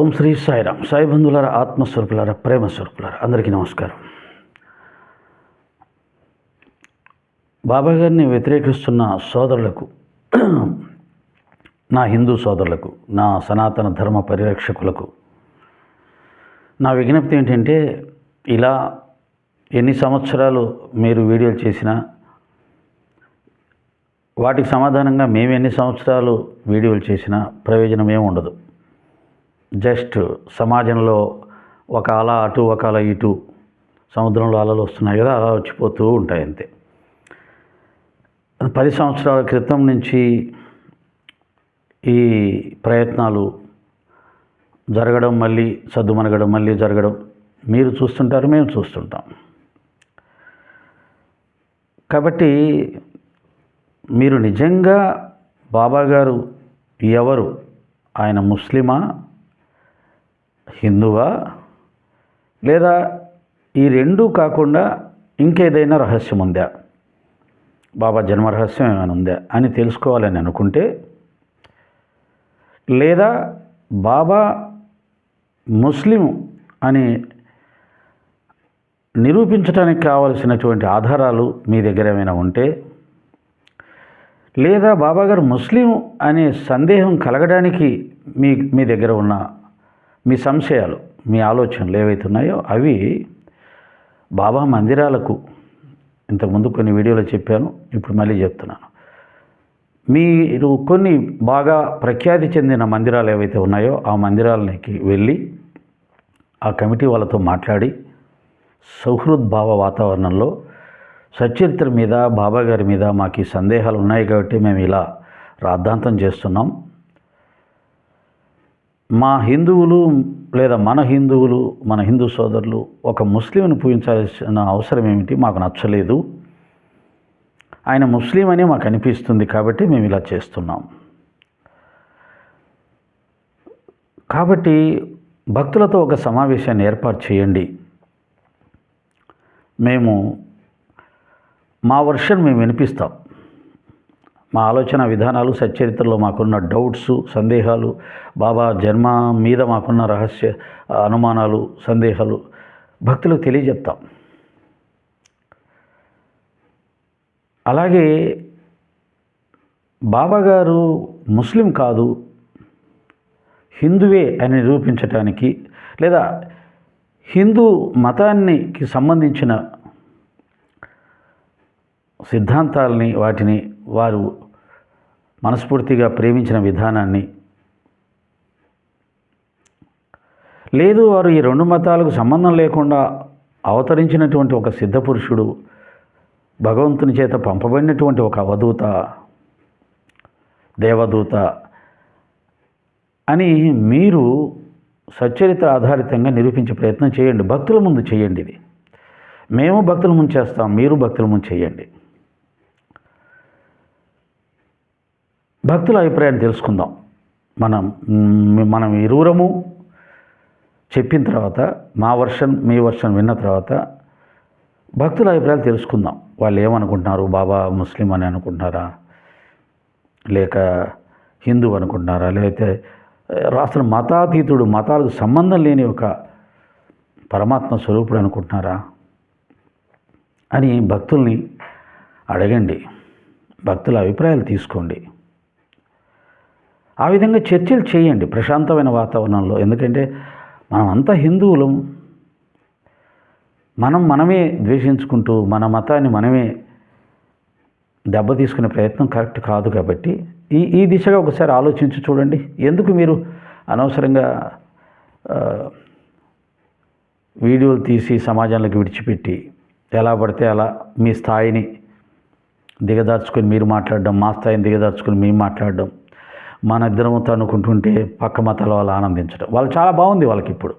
ఓం శ్రీ సాయిరామ్. సాయి బంధువులారా ఆత్మస్వరూపులారా ప్రేమ స్వరూపులారా అందరికీ నమస్కారం. బాబా గారిని వ్యతిరేకిస్తున్న సోదరులకు నా హిందూ సోదరులకు నా సనాతన ధర్మ పరిరక్షకులకు నా విజ్ఞప్తి ఏంటంటే ఇలా ఎన్ని సంవత్సరాలు మీరు వీడియోలు చేసినా వాటికి సమాధానంగా మేము ఎన్ని సంవత్సరాలు వీడియోలు చేసినా ప్రయోజనం ఏమి ఉండదు. జస్ట్ సమాజంలో ఒక అల అటు ఒక అల ఇటు సముద్రంలో అలలు వస్తున్నాయి కదా అలా వచ్చిపోతూ ఉంటాయి అంతే. పది సంవత్సరాల క్రితం నుంచి ఈ ప్రయత్నాలు జరగడం మళ్ళీ సద్దుమనగడం మళ్ళీ జరగడం మీరు చూస్తుంటారు మేము చూస్తుంటాం. కాబట్టి మీరు నిజంగా బాబా గారు ఎవరు? ఆయన ముస్లిమా? హిందువా? లేదా ఈ రెండూ కాకుండా ఇంకేదైనా రహస్యం ఉందా బాబా జన్మ రహస్యం ఏమైనా ఉందా? అని తెలుసుకోవాలని అనుకుంటే లేదా బాబా ముస్లిం అని నిరూపించడానికి కావలసినటువంటి ఆధారాలు మీ దగ్గర ఏమైనా ఉంటే లేదా బాబాగారు ముస్లిం అనే సందేహం కలగడానికి మీ మీ దగ్గర ఉన్న మీ సంశయాలు మీ ఆలోచనలు ఏవైతే ఉన్నాయో అవి బాబా మందిరాలకు ఇంతకుముందు కొన్ని వీడియోలో చెప్పాను ఇప్పుడు మళ్ళీ చెప్తున్నాను. మీరు కొన్ని బాగా ప్రఖ్యాతి చెందిన మందిరాలు ఏవైతే ఉన్నాయో ఆ మందిరాలకి వెళ్ళి ఆ కమిటీ వాళ్ళతో మాట్లాడి సౌహృద్భావ వాతావరణంలో సచరిత్ర మీద బాబా గారి మీద మాకు సందేహాలు ఉన్నాయి కాబట్టి మేము ఇలా రాద్ధాంతం చేస్తున్నాం. మా హిందువులు లేదా మన హిందువులు మన హిందూ సోదరులు ఒక ముస్లింను పూజించాల్సిన అవసరం ఏమిటి మాకు నచ్చలేదు. ఆయన ముస్లిం అనే మాకు అనిపిస్తుంది కాబట్టి మేము ఇలా చేస్తున్నాం. కాబట్టి భక్తులతో ఒక సమావేశాన్ని ఏర్పాటు చేయండి. మేము మా వర్షన్ మేము వినిపిస్తాం. మా ఆలోచన విధానాలు సచ్చరిత్రలో మాకున్న డౌట్స్ సందేహాలు బాబా జన్మ మీద మాకున్న రహస్య అనుమానాలు సందేహాలు భక్తులకు తెలియజెప్తాం. అలాగే బాబాగారు ముస్లిం కాదు హిందువే అని నిరూపించటానికి లేదా హిందూ మతానికి సంబంధించిన సిద్ధాంతాలని వాటిని వారు మనస్ఫూర్తిగా ప్రేమించిన విధానాన్ని. లేదు వారు ఈ రెండు మతాలకు సంబంధం లేకుండా అవతరించినటువంటి ఒక సిద్ధపురుషుడు భగవంతుని చేత పంపబడినటువంటి ఒక అవధూత దేవదూత అని మీరు సచ్చరిత్ర ఆధారితంగా నిరూపించే ప్రయత్నం చేయండి. భక్తుల ముందు చేయండి ఇది. మేము భక్తుల ముందు చేస్తాం మీరు భక్తుల ముందు చేయండి. భక్తుల అభిప్రాయాన్ని తెలుసుకుందాం. మనం మనం ఇరువురము చెప్పిన తర్వాత మా వర్షన్ మీ వర్షన్ విన్న తర్వాత భక్తుల అభిప్రాయాలు తెలుసుకుందాం. వాళ్ళు ఏమనుకుంటున్నారు? బాబా ముస్లిం అని అనుకుంటున్నారా? లేక హిందూ అనుకుంటున్నారా? లేకపోతే అసలు మతాతీతుడు మతాలకు సంబంధం లేని ఒక పరమాత్మ స్వరూపుడు అనుకుంటున్నారా? అని భక్తుల్ని అడగండి. భక్తుల అభిప్రాయాలు తీసుకోండి. ఆ విధంగా చర్చలు చేయండి ప్రశాంతమైన వాతావరణంలో. ఎందుకంటే మనం అంతా హిందువులం. మనం మనమే ద్వేషించుకుంటూ మన మతాన్ని మనమే దెబ్బ తీసుకునే ప్రయత్నం కరెక్ట్ కాదు కాబట్టి ఈ ఈ దిశగా ఒకసారి ఆలోచించి చూడండి. ఎందుకు మీరు అనవసరంగా వీడియోలు తీసి సమాజంలోకి విడిచిపెట్టి ఎలా పడితే అలా మీ స్థాయిని దిగదార్చుకొని మీరు మాట్లాడడం మా స్థాయిని దిగదార్చుకొని మేము మాట్లాడడం మన ఇద్దరం తనుకుంటుంటే పక్క మతాల వాళ్ళు ఆనందించడం. వాళ్ళు చాలా బాగుంది వాళ్ళకి ఇప్పుడు.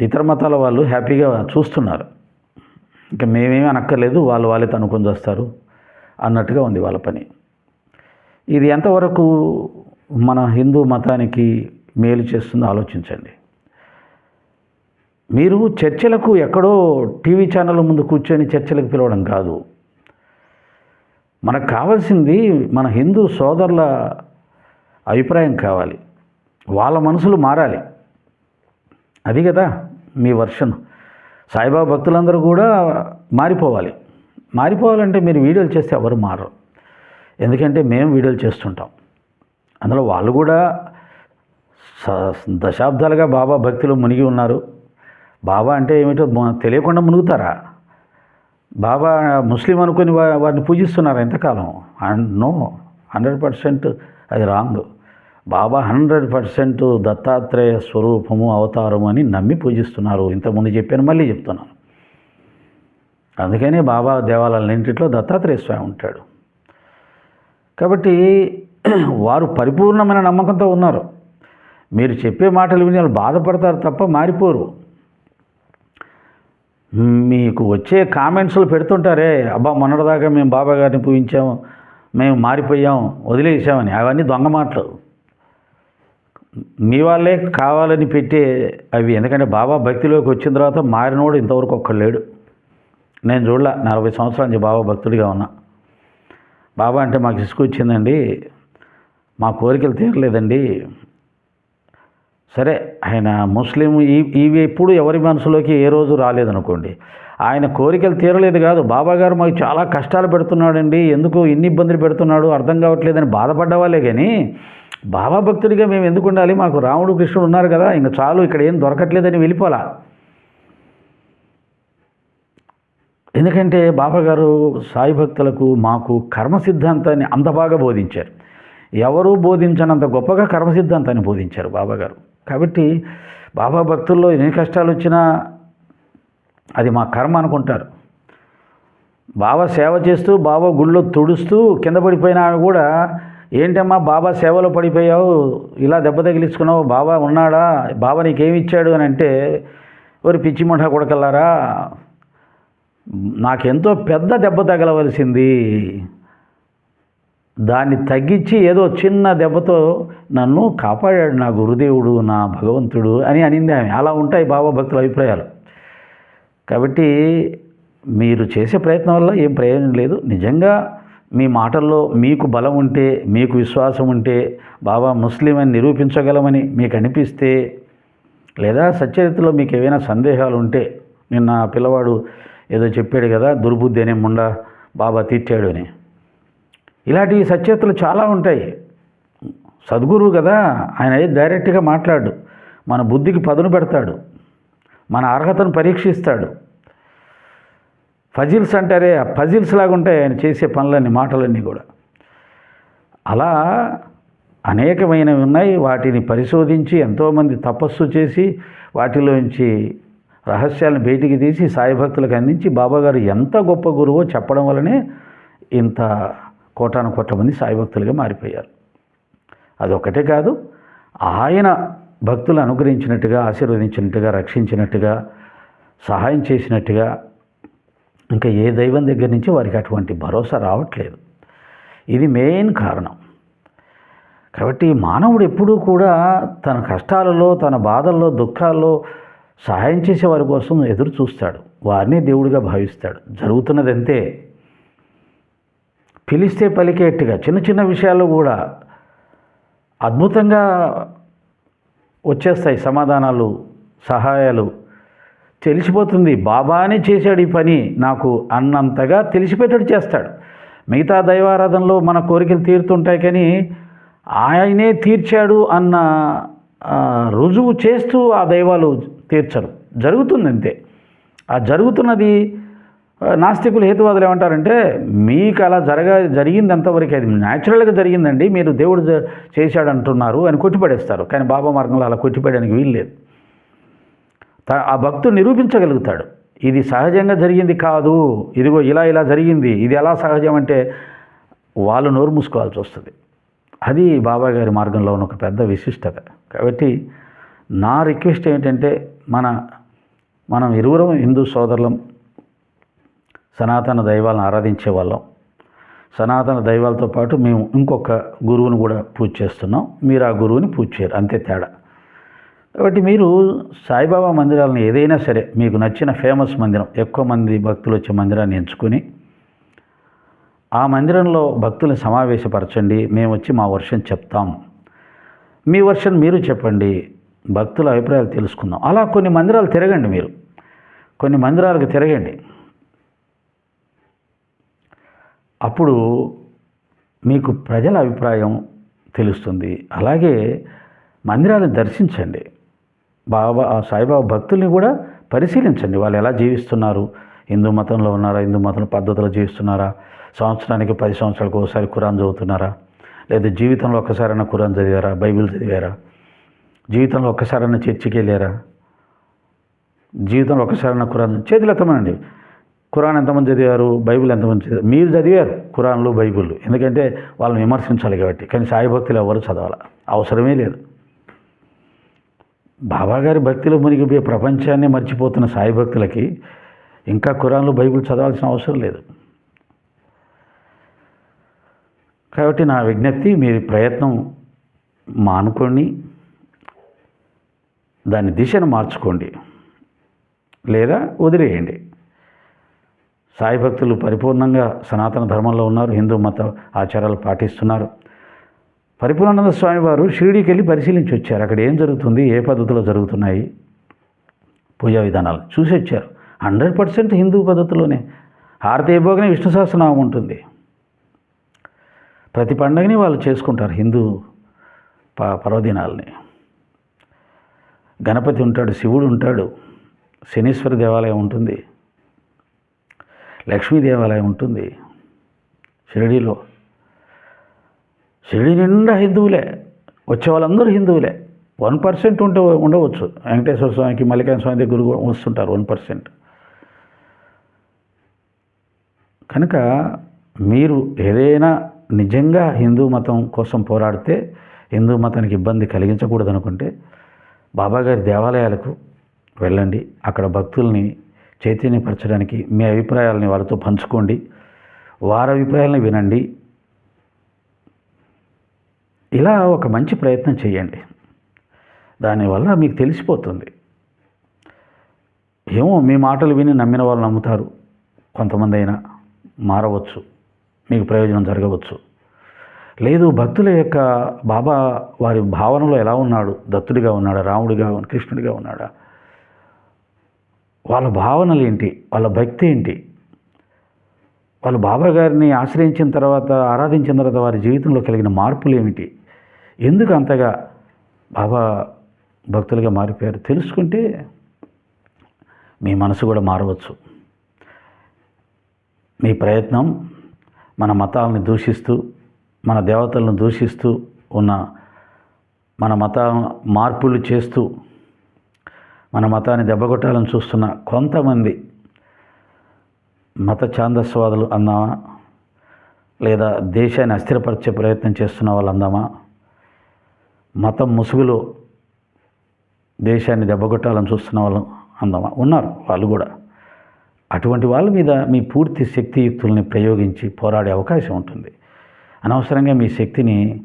ఇతర మతాల వాళ్ళు హ్యాపీగా చూస్తున్నారు. ఇంకా మేమేమీ అనక్కర్లేదు వాళ్ళు వాళ్ళే తనుకొని వస్తారు అన్నట్టుగా ఉంది వాళ్ళ పని. ఇది ఎంతవరకు మన హిందూ మతానికి మేలు చేస్తుందో ఆలోచించండి. మీరు చర్చలకు ఎక్కడో టీవీ ఛానల్ ముందు కూర్చొని చర్చలకు పిలవడం కాదు. మనకు కావాల్సింది మన హిందూ సోదరుల అభిప్రాయం కావాలి. వాళ్ళ మనసులు మారాలి. అది కదా మీ వర్షన్. సాయిబాబా భక్తులందరూ కూడా మారిపోవాలి. మారిపోవాలంటే మీరు వీడియోలు చేస్తే ఎవరు మారరు. ఎందుకంటే మేము వీడియోలు చేస్తుంటాం. అందులో వాళ్ళు కూడా స- దశాబ్దాలుగా బాబా భక్తులు మునిగి ఉన్నారు. బాబా అంటే ఏమిటో తెలియకుండా మునుగుతారా? బాబా ముస్లిం అనుకుని వా- వారిని పూజిస్తున్నారు ఎంతకాలం? అండ్ నో హండ్రెడ్ పర్సెంట్ అది wrong. Baba hundred percent Dattatreya స్వరూపము అవతారము అని నమ్మి పూజిస్తున్నారు. ఇంతకుముందు చెప్పాను మళ్ళీ చెప్తున్నాను. అందుకనే బాబా దేవాలయాలన్నింటిలో దత్తాత్రేయ స్వామి ఉంటాడు. కాబట్టి వారు పరిపూర్ణమైన నమ్మకంతో ఉన్నారు. మీరు చెప్పే మాటలు విని వాళ్ళు బాధపడతారు తప్ప మారిపోరు. మీకు వచ్చే కామెంట్స్లు పెడుతుంటారే అబ్బా మొన్నటిదాకా మేము బాబా గారిని పూజించాము మేము మారిపోయాం వదిలేసామని. అవన్నీ దొంగ మాటలు. మీ వాళ్ళే కావాలని పెట్టే అవి. ఎందుకంటే బాబా భక్తిలోకి వచ్చిన తర్వాత మారినోడు ఇంతవరకు ఒక్కడు లేడు. నేను చూడలే నలభై సంవత్సరాల నుంచి బాబా భక్తుడిగా ఉన్నా. బాబా అంటే మాకు ఇసుకు వచ్చిందండి మా కోరికలు తీరలేదండి. సరే ఆయన ముస్లిం ఈ ఇవి ఎప్పుడు ఎవరి మనసులోకి ఏ రోజు రాలేదనుకోండి. ఆయన కోరికలు తీరలేదు కాదు. బాబా గారు మాకు చాలా కష్టాలు పెడుతున్నాడండి. ఎందుకు ఇన్ని ఇబ్బందులు పెడుతున్నాడు? అర్థం కావట్లేదని బాధపడ్డవాళ్ళే కానీ బాబా భక్తుడిగా మేము ఎందుకు ఉండాలి? మాకు రాముడు కృష్ణుడు ఉన్నారు కదా. ఇంకా చాలు ఇక్కడ ఏం దొరకట్లేదని వెళ్ళిపోలా ఎందుకంటే బాబాగారు సాయి భక్తులకు మాకు కర్మ సిద్ధాంతాన్ని అంత బాగా బోధించారు. ఎవరూ బోధించనంత గొప్పగా కర్మ సిద్ధాంతాన్ని బోధించారు బాబాగారు కాబట్టి బాబా భక్తుల్లో ఎన్ని కష్టాలు వచ్చినా అది మా కర్మ అనుకుంటారు. బాబా సేవ చేస్తూ బాబా గుళ్ళో తుడుస్తూ కింద పడిపోయినా కూడా ఏంటమ్మా బాబా సేవలో పడిపోయావు? ఇలా దెబ్బ తగిలించుకున్నావు? బాబా ఉన్నాడా? బాబా నీకేమి ఇచ్చాడు? అని అంటే ఎవరు పిచ్చి ముఠా కొడకల్లారా నాకెంతో పెద్ద దెబ్బ తగలవలసింది. దాన్ని తగ్గించి ఏదో చిన్న దెబ్బతో నన్ను కాపాడాడు నా గురుదేవుడు నా భగవంతుడు అని అనింది ఆమె. అలా ఉంటాయి బాబా భక్తుల అభిప్రాయాలు. కాబట్టి మీరు చేసే ప్రయత్నం వల్ల ఏం ప్రయోజనం లేదు. నిజంగా మీ మాటల్లో మీకు బలం ఉంటే మీకు విశ్వాసం ఉంటే బాబా ముస్లిం అని నిరూపించగలమని మీకు అనిపిస్తే లేదా సచరిత్రలో మీకు ఏవైనా సందేహాలు ఉంటే నిన్న పిల్లవాడు ఏదో చెప్పాడు కదా దుర్బుద్ధి అనే ముండా బాబా తీర్చాడు అని. ఇలాంటి సచ్చేతలు చాలా ఉంటాయి. సద్గురువు కదా ఆయన అయితే డైరెక్ట్గా మాట్లాడు. మన బుద్ధికి పదును పెడతాడు. మన అర్హతను పరీక్షిస్తాడు. ఫజిల్స్ అంటారే ఆ ఫజిల్స్ లాగా ఉంటాయి ఆయన చేసే పనులన్నీ మాటలన్నీ కూడా. అలా అనేకమైనవి ఉన్నాయి. వాటిని పరిశోధించి ఎంతోమంది తపస్సు చేసి వాటిలోంచి రహస్యాలను బయటికి తీసి సాయి భక్తులకు అందించి బాబాగారు ఎంత గొప్ప గురువో చెప్పడం వల్లనే ఇంత కోటాను కోట్ల మంది సాయి భక్తులుగా మారిపోయారు. అదొకటే కాదు ఆయన భక్తులు అనుగ్రహించినట్టుగా ఆశీర్వదించినట్టుగా రక్షించినట్టుగా సహాయం చేసినట్టుగా ఇంకా ఏ దైవం దగ్గర నుంచి వారికి అటువంటి భరోసా రావట్లేదు. ఇది మెయిన్ కారణం. కాబట్టి మానవుడు ఎప్పుడూ కూడా తన కష్టాలలో తన బాధల్లో దుఃఖాల్లో సహాయం చేసే వారి కోసం ఎదురు చూస్తాడు. వారిని దేవుడిగా భావిస్తాడు. జరుగుతున్నదంతే. పిలిస్తే పలికేట్టుగా చిన్న చిన్న విషయాలు కూడా అద్భుతంగా వచ్చేస్తాయి సమాధానాలు సహాయాలు. తెలిసిపోతుంది బాబానే చేశాడు ఈ పని నాకు అన్నంతగా తెలిసిపెట్టడు చేస్తాడు. మిగతా దైవారాధనలో మన కోరికలు తీరుతుంటాయి కానీ ఆయనే తీర్చాడు అన్న రుజువు చేస్తూ ఆ దైవాలు తీర్చరు. జరుగుతుంది అంతే ఆ జరుగుతున్నది నాస్తికులు హేతువాదులు ఏమంటారంటే మీకు అలా జరగ జరిగింది అంతవరకు అది న్యాచురల్గా జరిగిందండి మీరు దేవుడు చేశాడు అంటున్నారు అని కొట్టిపడేస్తారు. కానీ బాబా మార్గంలో అలా కొట్టిపడడానికి వీలు లేదు. ఆ భక్తుడు నిరూపించగలుగుతాడు. ఇది సహజంగా జరిగింది కాదు. ఇదిగో ఇలా ఇలా జరిగింది. ఇది ఎలా సహజం అంటే వాళ్ళు నోరు మూసుకోవాల్సి వస్తుంది. అది బాబా గారి మార్గంలో ఉన్న ఒక పెద్ద విశిష్టత. కాబట్టి నా రిక్వెస్ట్ ఏంటంటే మన మనం ఇరువురం హిందూ సోదరులం సనాతన దైవాలను ఆరాధించే వాళ్ళం. సనాతన దైవాలతో పాటు మేము ఇంకొక గురువుని కూడా పూజ చేస్తున్నాం. మీరు ఆ గురువుని పూజ చేయరు అంతే తేడా. కాబట్టి మీరు సాయిబాబా మందిరాలను ఏదైనా సరే మీకు నచ్చిన ఫేమస్ మందిరం ఎక్కువ మంది భక్తులు వచ్చే మందిరాన్ని ఎంచుకొని ఆ మందిరంలో భక్తులను సమావేశపరచండి మేము వచ్చి మా వర్షన్ చెప్తాం. మీ వర్షన్ మీరు చెప్పండి భక్తుల అభిప్రాయాలు తెలుసుకుందాం. అలా కొన్ని మందిరాలు తిరగండి మీరు. కొన్ని మందిరాలకు తిరగండి. అప్పుడు మీకు ప్రజల అభిప్రాయం తెలుస్తుంది. అలాగే మందిరాన్ని దర్శించండి. బాబా ఆ సాయిబాబా భక్తుల్ని కూడా పరిశీలించండి. వాళ్ళు ఎలా జీవిస్తున్నారు? హిందూ మతంలో ఉన్నారా? హిందూ మతం పద్ధతిలో జీవిస్తున్నారా? సంవత్సరానికి పది సంవత్సరాలకు ఒకసారి ఖురాన్ చదువుతున్నారా? లేదా జీవితంలో ఒక్కసారైనా ఖురాన్ చదివారా? బైబిల్ చదివారా? జీవితంలో ఒక్కసారైనా చర్చికి వెళ్ళారా? జీవితంలో ఒక్కసారైనా ఖురాన్ చేతులు ఎత్తమనండి ఖురాన్ ఎంతమంది చదివారు? బైబిల్ ఎంతమంది చదివారు? మీరు చదివారు ఖురాన్లు బైబిల్ ఎందుకంటే వాళ్ళని విమర్శించాలి కాబట్టి. కానీ సాయి భక్తులు ఎవరు చదవాలి? అవసరమే లేదు. బాబాగారి భక్తిలో మునిగిపోయే ప్రపంచాన్ని మర్చిపోతున్న సాయి భక్తులకి ఇంకా ఖురాన్లు బైబిల్ చదవాల్సిన అవసరం లేదు. కాబట్టి నా విజ్ఞప్తి మీరు ప్రయత్నం మానుకోండి. దాని దిశను మార్చుకోండి. లేదా వదిలేయండి. సాయి భక్తులు పరిపూర్ణంగా సనాతన ధర్మంలో ఉన్నారు హిందూ మత ఆచారాలు పాటిస్తున్నారు. పరిపూర్ణానంద స్వామి వారు షిరిడీకి వెళ్ళి పరిశీలించి వచ్చారు అక్కడ ఏం జరుగుతుంది ఏ పద్ధతిలో జరుగుతున్నాయి పూజా విధానాలు చూసి వచ్చారు హండ్రెడ్ పర్సెంట్ హిందూ పద్ధతిలోనే. హారతి అయిపోగానే విష్ణు సహస్రనామం ఉంటుంది. ప్రతి పండగని వాళ్ళు చేసుకుంటారు హిందూ ప పర్వదినాలని. గణపతి ఉంటాడు శివుడు ఉంటాడు శనీశ్వర దేవాలయం ఉంటుంది. లక్ష్మీ దేవాలయం ఉంటుంది షిరిడీలో. షిరిడి నిండా హిందువులే వచ్చే వాళ్ళందరూ హిందువులే. వన్ పర్సెంట్ ఉంటే ఉండవచ్చు. వెంకటేశ్వర స్వామికి మల్లికార్జున స్వామి దగ్గర వస్తుంటారు వన్ పర్సెంట్. కనుక మీరు ఏదైనా నిజంగా హిందూ మతం కోసం పోరాడితే హిందూ మతానికి ఇబ్బంది కలిగించకూడదనుకుంటే బాబాగారి దేవాలయాలకు వెళ్ళండి. అక్కడ భక్తుల్ని చైతన్యపరచడానికి మీ అభిప్రాయాలని వారితో పంచుకోండి. వారి అభిప్రాయాలను వినండి. ఇలా ఒక మంచి ప్రయత్నం చేయండి. దానివల్ల మీకు తెలిసిపోతుంది. ఏమో మీ మాటలు విని నమ్మిన వాళ్ళు నమ్ముతారు. కొంతమంది అయినా మారవచ్చు. మీకు ప్రయోజనం జరగవచ్చు. లేదు భక్తుల యొక్క బాబా వారి భావనలో ఎలా ఉన్నాడు? దత్తుడిగా ఉన్నాడా? రాముడిగా కృష్ణుడిగా ఉన్నాడా? వాళ్ళ భావనలు ఏంటి? వాళ్ళ భక్తి ఏంటి? వాళ్ళు బాబా గారిని ఆశ్రయించిన తర్వాత ఆరాధించిన తర్వాత వారి జీవితంలో కలిగిన మార్పులు ఏమిటి? ఎందుకు అంతగా బాబా భక్తులుగా మారిపోయారు? తెలుసుకుంటే మీ మనసు కూడా మారవచ్చు. మీ ప్రయత్నం మన మతాలను దూషిస్తూ మన దేవతలను దూషిస్తూ ఉన్న మన మత మార్పులు చేస్తూ మన మతాన్ని దెబ్బకొట్టాలని చూస్తున్న కొంతమంది మత ఛాందస్వాదులు అందామా? లేదా దేశాన్ని అస్థిరపరిచే ప్రయత్నం చేస్తున్న వాళ్ళు అందామా? మతం ముసుగులో దేశాన్ని దెబ్బకొట్టాలని చూస్తున్న వాళ్ళు అందామా? ఉన్నారు వాళ్ళు కూడా. అటువంటి వాళ్ళ మీద మీ పూర్తి శక్తియుక్తుల్ని ప్రయోగించి పోరాడే అవకాశం ఉంటుంది. అనవసరంగా మీ శక్తిని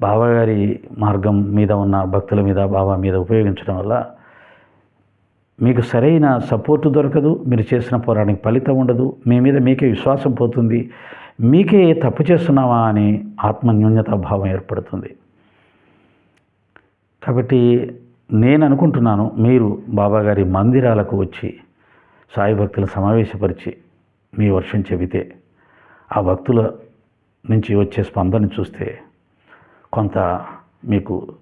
బాబాగారి మార్గం మీద ఉన్న భక్తుల మీద బాబా మీద ఉపయోగించడం వల్ల మీకు సరైన సపోర్టు దొరకదు మీరు చేసిన పోరాటానికి ఫలితం ఉండదు మీ మీద మీకే విశ్వాసం పోతుంది మీకే తప్పు చేస్తున్నావా అని ఆత్మ భావం ఏర్పడుతుంది. కాబట్టి నేను అనుకుంటున్నాను మీరు బాబాగారి మందిరాలకు వచ్చి సాయి భక్తులు సమావేశపరిచి మీ వర్షం చెబితే ఆ భక్తుల నుంచి వచ్చే స్పందన చూస్తే కొంత మీకు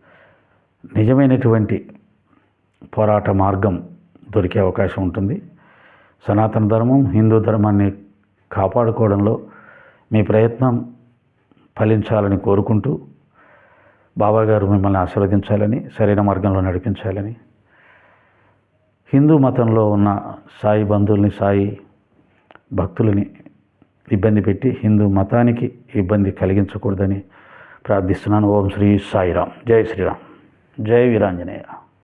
నిజమైనటువంటి పోరాట మార్గం దొరికే అవకాశం ఉంటుంది. సనాతన ధర్మం హిందూ ధర్మాన్ని కాపాడుకోవడంలో మీ ప్రయత్నం ఫలించాలని కోరుకుంటూ బాబాగారు మిమ్మల్ని ఆశీర్వదించాలని సరైన మార్గంలో నడిపించాలని హిందూ మతంలో ఉన్న సాయి బంధువుల్ని సాయి భక్తులని ఇబ్బంది పెట్టి హిందూ మతానికి ఇబ్బంది కలిగించకూడదని ప్రార్థిస్తున్నాను. ఓం శ్రీ సాయిరామ్. జై శ్రీరామ్. జై వీరాంజనేయ.